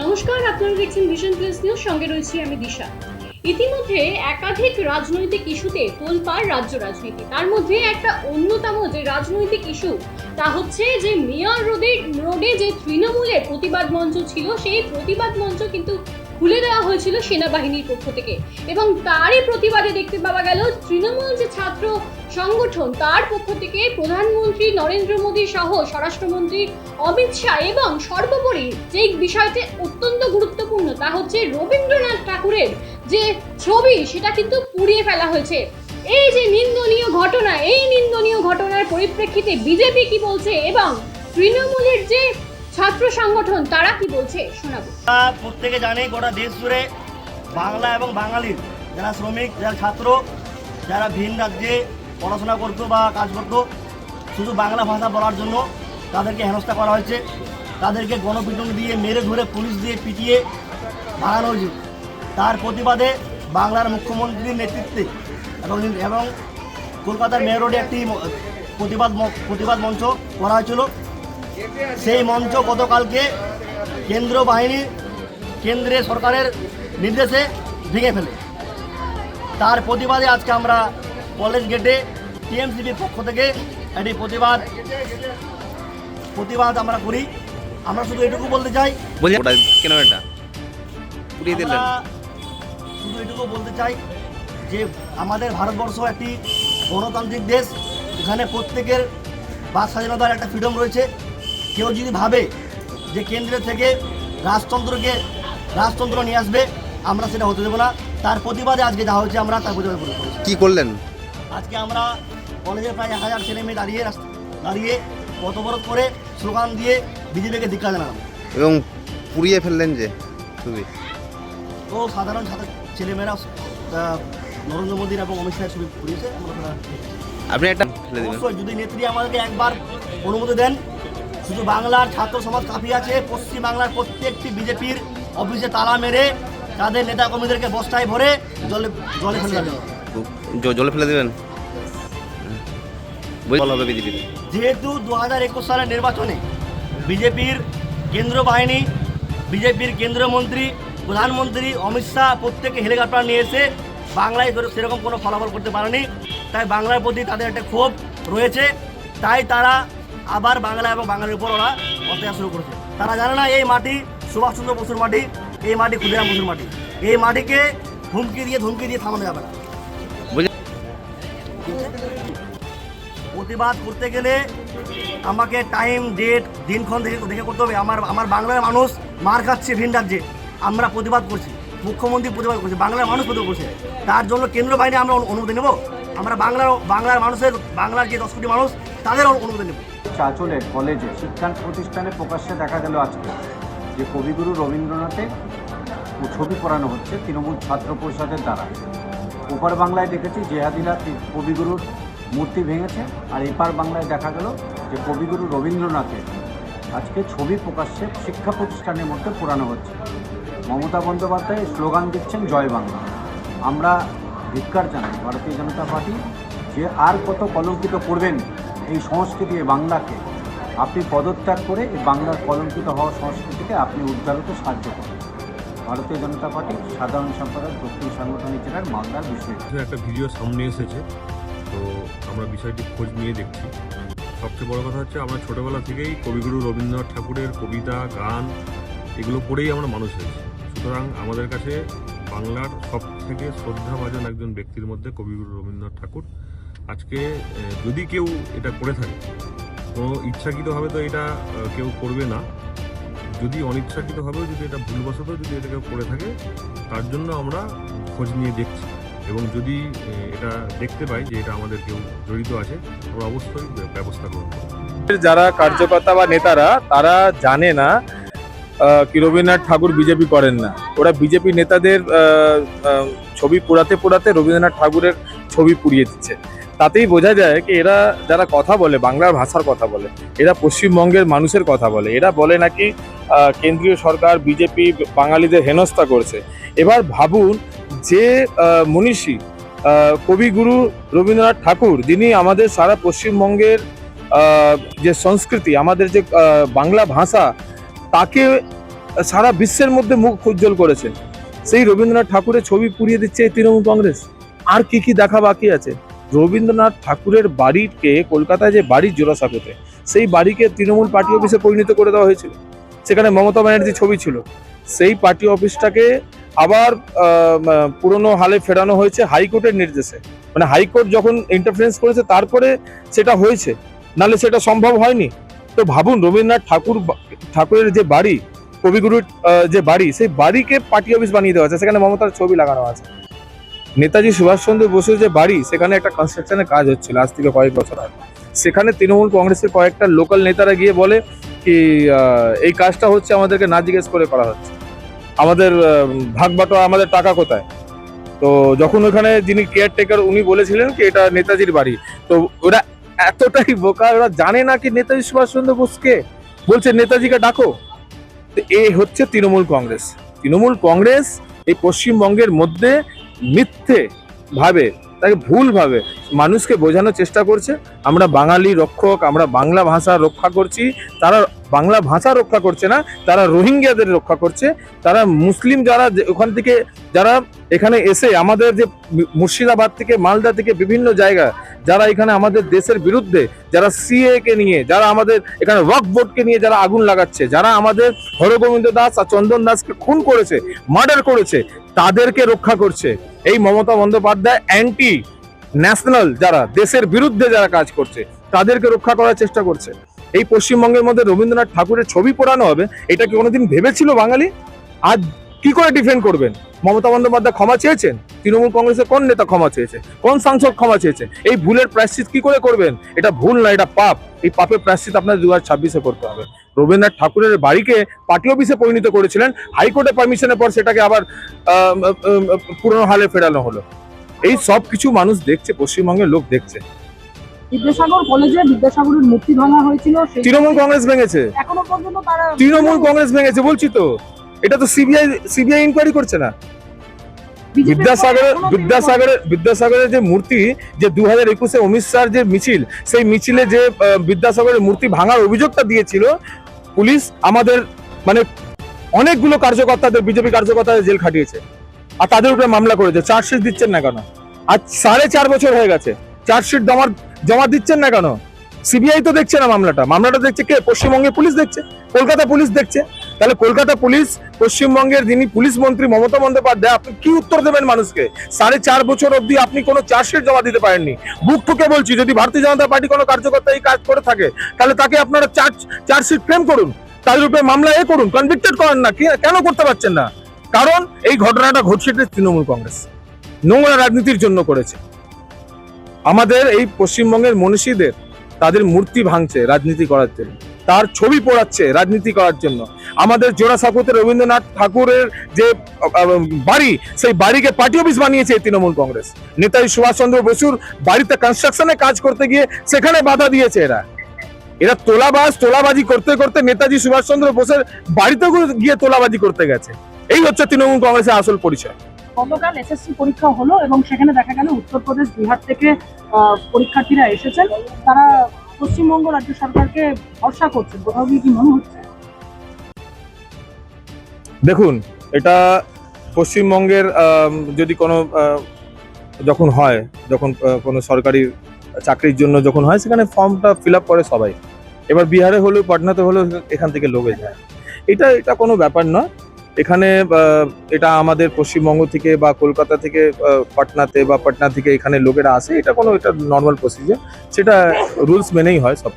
নমস্কার, আপনারা দেখছেন ভিশন প্লাস নিউজ সঙ্গে রয়েছি আমি দিশা। ইতিমধ্যে একাধিক রাজনৈতিক ইস্যুতে তোলপাড় রাজ্য রাজনীতি। তার মধ্যে একটা অন্যতম যে রাজনৈতিক ইস্যু, তা হচ্ছে যে মেয়র রোডে রোডে যে তৃণমূলের প্রতিবাদ মঞ্চ ছিল, সেই প্রতিবাদ মঞ্চ কিন্তু খুলে দেওয়া হয়েছিল সেনাবাহিনীর পক্ষ থেকে। এবং তারই প্রতিবাদে দেখতে পাওয়া গেল তৃণমূল যে ছাত্র সংগঠন, তার পক্ষ থেকে প্রধানমন্ত্রী নরেন্দ্র মোদী সহ স্বরাষ্ট্রমন্ত্রী অমিত শাহ এবং সর্বোপরি যে বিষয়টি অত্যন্ত গুরুত্বপূর্ণ, তা হচ্ছে রবীন্দ্রনাথ ঠাকুরের যে ছবি, সেটা কিন্তু পুড়িয়ে ফেলা হয়েছে। এই যে নিন্দনীয় ঘটনা, এই নিন্দনীয় ঘটনার পরিপ্রেক্ষিতে বিজেপি কি বলছে এবং তৃণমূলের যে ছাত্র সংগঠন, তারা কি বলছে? শোনাবো। প্রত্যেকে জানে গোটা দেশ জুড়ে বাংলা এবং বাঙালির যারা শ্রমিক, যারা ছাত্র, যারা ভিন রাজ্যে পড়াশোনা করতো বা কাজ করতো, শুধু বাংলা ভাষা বলার জন্য তাদেরকে হেনস্থা করা হয়েছে। তাদেরকে গণপিটন দিয়ে মেরে ধরে পুলিশ দিয়ে পিটিয়ে ভাগানো হয়েছে। তার প্রতিবাদে বাংলার মুখ্যমন্ত্রীর নেতৃত্বে এবং এবং কলকাতার মেয়র রোডে একটি প্রতিবাদ প্রতিবাদ মঞ্চ করা হয়েছিল। সেই মঞ্চ গতকালকে কেন্দ্র বাহিনী কেন্দ্রীয় সরকারের নির্দেশে ভেঙে ফেলে। তার প্রতিবাদে আজকে আমরা কলেজ গেটে টিএমসিপির পক্ষ থেকে একটি প্রতিবাদ প্রতিবাদ আমরা করি। আমরা শুধু এটুকু বলতে চাই কেন এটা পুড়িয়ে দিলেন। শুধু এটুকু বলতে চাই যে আমাদের ভারতবর্ষ একটি গণতান্ত্রিক দেশ। এখানে প্রত্যেকের বাক স্বাধীনতার একটা ফ্রিডম রয়েছে। কেউ যদি ভাবে যে কেন্দ্রের থেকে রাজতন্ত্রকে রাজতন্ত্র নিয়ে আসবে আমরা সেটা হতে দেবো না। তার প্রতিবাদে আজকে যা হচ্ছে আমরা তার প্রতিবাদ করি কি করলেন? আজকে আমরা কলেজের প্রায় এক হাজার ছেলে মেয়ে দাঁড়িয়ে দাঁড়িয়ে পথবরোধ করে স্লোগান দিয়ে বিজেপিকে ধিক্ষা জানালাম। এবং পুড়িয়ে ফেললেন যে ছবি তো সাধারণ ছাত্র ছেলেমেয়েরা নরেন্দ্র মোদীর এবং অমিত শাহের ছবি পুড়িয়েছে আমরা আপনি একটা অবশ্যই যদি নেত্রী আমাদেরকে একবার অনুমতি দেন শুধু বাংলার ছাত্র সমাজ কাঁপিয়ে আছে পশ্চিম বাংলার প্রত্যেকটি বিজেপির অফিসে তালা মেরে তাদের নেতা কর্মীদেরকে বস্তায় ভরে জলে জলে ফেলে দেবে জ- জলে ফেলে দেবেন? হবে যেহেতু দু হাজার একুশ সালের নির্বাচনে বিজেপির কেন্দ্র বাহিনী বিজেপির কেন্দ্রীয় মন্ত্রী প্রধানমন্ত্রী অমিত শাহ প্রত্যেকে হেলিকপ্টার নিয়ে এসে বাংলায় সেরকম কোনো ফলাফল করতে পারেনি। তাই বাংলার প্রতি তাদের একটা ক্ষোভ রয়েছে। তাই তারা আবার বাংলা এবং বাঙালির উপর ওরা অত্যাচার শুরু করেছে। তারা জানে না এই মাটি সুভাষচন্দ্র বসুর মাটি, এই মাটি ক্ষুদিরাম বসুর মাটি। এই মাটিকে হুমকি দিয়ে ধমকি দিয়ে থামানো যাবে না। প্রতিবাদ করতে গেলে আমাকে টাইম ডেট দিনক্ষণ দেখে দেখে করতে হবে। আমার আমার বাংলার মানুষ মার খাচ্ছে, ভিন রাজ্যে। আমরা প্রতিবাদ করছি। মুখ্যমন্ত্রী প্রতিবাদ করছে। বাংলার মানুষ প্রতিবাদ করছে। তার জন্য কেন্দ্র বাহিনী আমরা অনুমতি নেব? আমরা বাংলার বাংলার মানুষের, বাংলার যে দশ কোটি মানুষ, তাদের অনু- অনুমতি নেব। চাচলের কলেজে শিক্ষান প্রতিষ্ঠানে প্রকাশ্যে দেখা গেল আজকে যে কবিগুরু রবীন্দ্রনাথের ছবি পড়ানো হচ্ছে তৃণমূল ছাত্র পরিষদের দ্বারা। ওপার বাংলায় দেখেছি জেহাদিরা কবিগুরুর মূর্তি ভেঙেছে, আর এপার বাংলায় দেখা গেল যে কবিগুরু রবীন্দ্রনাথের আজকে ছবি প্রকাশ্যে শিক্ষা প্রতিষ্ঠানের মধ্যে পড়ানো হচ্ছে। মমতা বন্দ্যোপাধ্যায় স্লোগান দিচ্ছেন জয় বাংলা। আমরা ধিক্কার জানাই ভারতীয় জনতা পার্টি যে আর কত কলঙ্কিত করবেন এই সংস্কৃতি বাংলাকে, আপনি পদত্যাগ করে এই বাংলার কলঙ্কিত হওয়া সংস্কৃতিকে আপনি উদ্ধার হতে সাহায্য করুন। ভারতীয় জনতা পার্টি সাধারণ সম্পাদক দক্ষিণ সাংগঠনিক জেলার মালদার বিষয়। একটা ভিডিও সামনে এসেছে, তো আমরা বিষয়টি খোঁজ নিয়ে দেখছি। সবচেয়ে বড় কথা হচ্ছে আমরা ছোটবেলা থেকেই কবিগুরু রবীন্দ্রনাথ ঠাকুরের কবিতা, গান এগুলো পড়েই আমরা মানুষ হয়েছি। সুতরাং আমাদের কাছে বাংলার সব থেকে শ্রদ্ধাভাজন একজন ব্যক্তির মধ্যে কবিগুরু রবীন্দ্রনাথ ঠাকুর। আজকে যদি কেউ এটা করে থাকে, কোনো ইচ্ছাকৃতভাবে তো এটা কেউ করবে না। যদি অনিচ্ছাকৃতভাবেও যদি এটা ভুলবশত যদি এটা কেউ করে থাকে, তার জন্য আমরা খোঁজ নিয়ে দেখছি। এবং যদি এটা দেখতে পাই যে এটা আমাদের কেউ জড়িত আছে, আমরা অবশ্যই ব্যবস্থা করব। যারা কার্যকর্তা বা নেতারা, তারা জানে না কি রবীন্দ্রনাথ ঠাকুর বিজেপি করেন না। ওরা বিজেপি নেতাদের ছবি পোড়াতে পোড়াতে রবীন্দ্রনাথ ঠাকুরের ছবি পুড়িয়ে দিচ্ছে। তাতেই বোঝা যায় কি এরা যারা কথা বলে, বাংলার ভাষার কথা বলে, এরা পশ্চিমবঙ্গের মানুষের কথা বলে, এরা বলে নাকি কেন্দ্রীয় সরকার, বিজেপি, বাঙালিদের হেনস্থা করছে। এবার ভাবুন যে মনীষী কবিগুরু রবীন্দ্রনাথ ঠাকুর, যিনি আমাদের সারা পশ্চিমবঙ্গের যে সংস্কৃতি, আমাদের যে বাংলা ভাষা, তাকে সারা বিশ্বের মধ্যে মুখ উজ্জ্বল করেছে। সেই রবীন্দ্রনাথ ঠাকুরের ছবি পুড়িয়ে দিচ্ছে এই তৃণমূল কংগ্রেস। আর কি কি দেখা বাকি আছে? রবীন্দ্রনাথ ঠাকুরের বাড়িকে, কলকাতায় যে বাড়ির জোড়াসাঁকোতে, সেই বাড়িকে তৃণমূল পার্টি অফিসে পরিণত করে দেওয়া হয়েছিল। সেখানে মমতা ব্যানার্জির ছবি ছিল। সেই পার্টি অফিসটাকে আবার পুরনো হালে ফেরানো হয়েছে হাইকোর্টের নির্দেশে। মানে হাইকোর্ট যখন ইন্টারফারেন্স করেছে, তারপরে সেটা হয়েছে। নালে সেটা সম্ভব হয়নি। তো ভাবুন, রবীন্দ্রনাথ ঠাকুর ঠাকুরের যে বাড়ি কবিগুরুর যে বাড়ি, সেই বাড়িকে পার্টি অফিস বানিয়ে দেওয়া আছে। সেখানে মমতার ছবি লাগানো আছে। নেতাজি সুভাষচন্দ্র বসুর যে বাড়ি, সেখানে একটা কনস্ট্রাকশনের কাজ হচ্ছিল আজ থেকে কয়েক বছর আগে। সেখানে তৃণমূল কংগ্রেসের কয়েকটা লোকাল নেতারা গিয়ে বলে কি এই কাজটা হচ্ছে আমাদেরকে না জিজ্ঞেস করে করা হচ্ছে। আমাদের ভাগ বাটোয়া আমাদের টাকা কোথায়? তো যখন ওখানে যিনি কেয়ারটেকার উনি বলেছিলেন কি, এটা নেতাজির বাড়ি। তো ওরা এতটাই বোকা, ওরা জানে না কি নেতাজি সুভাষচন্দ্র বোসকে। বলছে, নেতাজিকে ডাকো। তো এ হচ্ছে তৃণমূল কংগ্রেস। তৃণমূল কংগ্রেস এই পশ্চিমবঙ্গের মধ্যে মিথ্যে ভাবে, তাকে ভুলভাবে মানুষকে বোঝানোর চেষ্টা করছে। আমরা বাঙালি রক্ষক, আমরা বাংলা ভাষা রক্ষা করছি, তারা বাংলা ভাষা রক্ষা করছে না, তারা রোহিঙ্গাদের রক্ষা করছে। তারা মুসলিম যারা ওখান থেকে যারা এখানে এসে আমাদের যে মুর্শিদাবাদ থেকে মালদা থেকে বিভিন্ন জায়গা, যারা এখানে আমাদের দেশের বিরুদ্ধে, যারা সিএ কে নিয়ে, যারা আমাদের এখানে ওয়াক বোর্ডকে নিয়ে যারা আগুন লাগাচ্ছে, যারা আমাদের হরগোবিন্দ দাস আর চন্দন দাসকে খুন করেছে মার্ডার করেছে, তাদেরকে রক্ষা করছে। এই মমতা বন্দ্যোপাধ্যায় অ্যান্টি ন্যাশনাল যারা, দেশের বিরুদ্ধে যারা কাজ করছে, তাদেরকে রক্ষা করার চেষ্টা করছে। এই পশ্চিমবঙ্গের মধ্যে রবীন্দ্রনাথ ঠাকুরের ছবি পোড়ানো হবে, এটা কি কোনোদিন ভেবেছিল বাঙালি? আজ কি করে ডিফেন্ড করবেন? মমতা বন্দ্যোপাধ্যায় ক্ষমা চেয়েছেন? তৃণমূল কংগ্রেসের কোন নেতা ক্ষমা চেয়েছে? কোন সাংসদ ক্ষমা চেয়েছে? এই ভুলের প্রায়শ্চিত কি করে করবেন? এটা ভুল না, এটা পাপ। এই পাপের প্রায়শ্চিত আপনার দু হাজার ছাব্বিশে করতে হবে। রবীন্দ্রনাথ ঠাকুরের বাড়িকে পার্টি অফিসে পরিণত করেছিলেন হাইকোর্টের পারমিশনের পর সেটাকে আবার পুরনো হালে ফেরানো হলো। এই সব কিছু মানুষ দেখছে, পশ্চিমবঙ্গের লোক দেখছে। বিদ্যাসাগর কলেজে বিদ্যাসাগরের মূর্তি ভাঙা হয়েছিল তৃণমূল কংগ্রেস ভেঙেছে। এখনও পর্যন্ত তারা তৃণমূল কংগ্রেস ভেঙেছে বলছি তো। এটা তো সিবিআই সিবিআই ইনকোয়ারি করছে না। বিদ্যাসাগরের বিদ্যাসাগরের বিদ্যাসাগরের যে মূর্তি যে দু হাজার একুশে অমিত শাহর যে মিছিল সেই মিছিলে যে বিদ্যাসাগরের মূর্তি ভাঙার অভিযোগটা দিয়েছিল পুলিশ আমাদের মানে অনেকগুলো কার্যকর্তাদের বিজেপি কার্যকর্তাদের জেল খাটিয়েছে। আর তাদের উপরে মামলা করেছে। চার্জশিট দিচ্ছেন না কেন? আজ সাড়ে চার বছর হয়ে গেছে। চার্জশিট জমা জমা দিচ্ছেন না কেন? সিবিআই তো দেখছে না মামলাটা। মামলাটা দেখছে কে? পশ্চিমবঙ্গের পুলিশ দেখছে। কলকাতা পুলিশ দেখছে। তাহলে কলকাতা পুলিশ, পশ্চিমবঙ্গের যিনি পুলিশ মন্ত্রী মমতা বন্দ্যোপাধ্যায়, আপনি কি উত্তর দেবেন মানুষকে? সাড়ে চার বছর অবধি আপনি কোনো চার্জশিট জমা দিতে পারেননি। বুক ঠুকে বলছি, যদি ভারতীয় জনতা পার্টি কোনো কার্যকর্তা এই কাজ করে থাকে, তাহলে তাকে আপনারা চার্জ চার্জশিট ফ্রেম করুন। তাদের উপরে মামলা এ করুন। কনভিক্টেড করেন না। কেন করতে পারছেন না? কারণ এই ঘটনাটা ঘটছে তৃণমূল কংগ্রেস। নোংরা রাজনীতির জন্য করেছে। আমাদের এই পশ্চিমবঙ্গের মনীষীদের তাদের মূর্তি ভাঙছে রাজনীতি করার জন্য। তার ছবি পোড়াচ্ছে রাজনীতি করার জন্য। আমাদের জোড়াসাঁকোতে রবীন্দ্রনাথ ঠাকুরের যে বাড়ি, সেই বাড়িকে পার্টি অফিস বানিয়েছে তৃণমূল কংগ্রেস। নেতাজি সুভাষচন্দ্র বসুর বাড়িতে কনস্ট্রাকশনে কাজ করতে গিয়ে সেখানে বাধা দিয়েছে এরা। এরা তোলাবাজ, তোলাবাজি করতে করতে নেতাজি সুভাষচন্দ্র বোসের বাড়িতে গিয়ে তোলাবাজি করতে গেছে। এই হচ্ছে তৃণমূল কংগ্রেসের আসল পরিচয়। গতকাল এসএসসি পরীক্ষা হলো এবং সেখানে দেখা গেল উত্তরপ্রদেশ, বিহার থেকে পরীক্ষার্থীরা এসেছেন। তারা পশ্চিমবঙ্গ রাজ্য সরকারকে ভরসা করছেন কোথাও গিয়ে কি মনে হচ্ছে? দেখুন, এটা পশ্চিমবঙ্গের যদি কোনো যখন হয়, যখন কোনো সরকারি চাকরির জন্য যখন হয়, সেখানে ফর্মটা ফিল আপ করে সবাই। এবার বিহারে হলেও, পাটনাতে হলেও এখান থেকে লোকে যায়। এটা এটা কোনো ব্যাপার নয়। এখানে এটা আমাদের পশ্চিমবঙ্গ থেকে বা কলকাতা থেকে পাটনাতে বা পাটনা থেকে এখানে লোকেরা আসে। এটা কোনো, এটা নর্মাল প্রসিজার সেটা রুলস মেনেই হয় সব।